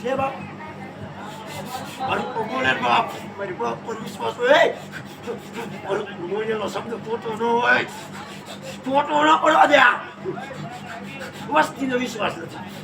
છે બાપ મારું તો બોલે ને બાપ મારી બાપ વિશ્વાસ હોય મારું શબ્દ ખોટો ન હોય ખોટો ન પડવા દે વસ્તીનો વિશ્વાસ નથી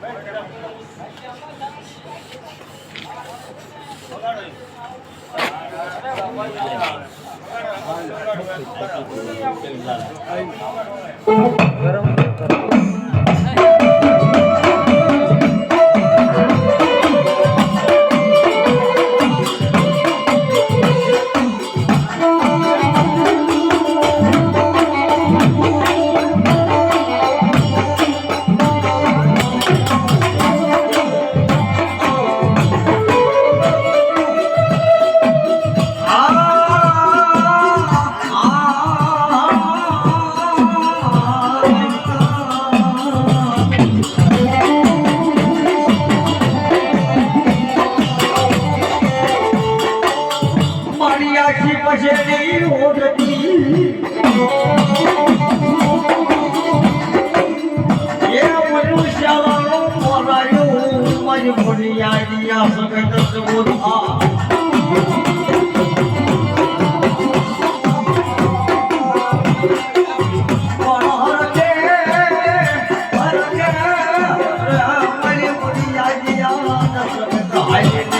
મારી આખી પછેડી ઓઢતી. એ મનુષ્યનો મરાયો આઈડિયા સગત બોધા પણ હરકે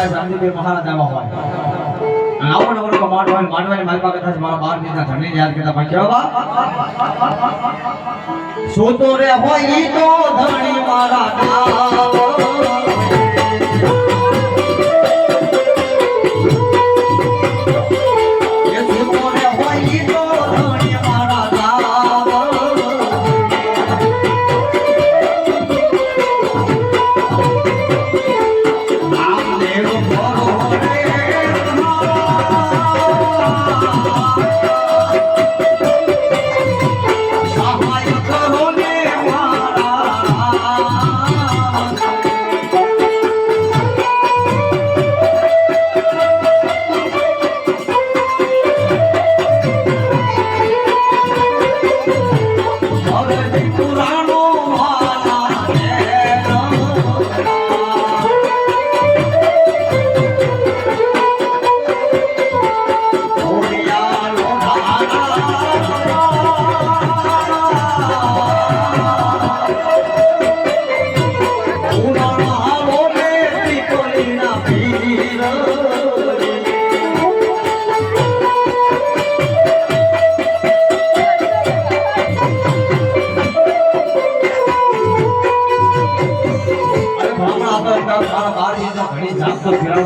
આવા હોય. આવો નવરો નવો માંડ હોય માંડવાની મારી પાસે મારા બાર બીજા ધણી યાદ કરતા પણ કેવા સોતો રે હોય ઈ તો ધણી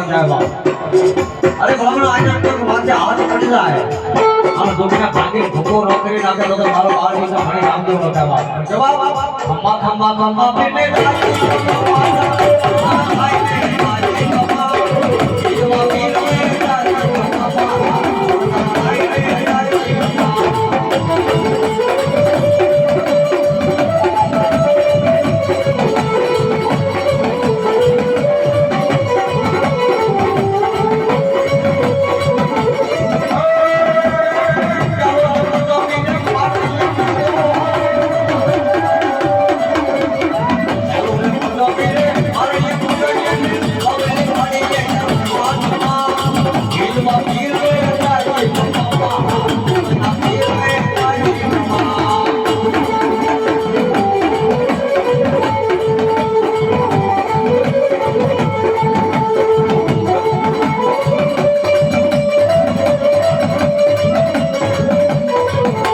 જાય બાપ અરે ભલામણ આ નાટક વાંચે હાથ પડી જાય આમ દુનિયા ભાગે ભૂકો ન કરી નાખે તો મારો બાર વર્ષ ભણી આવજો ન થાય જવાબ ખંભા ખંભા ખંભા પેટે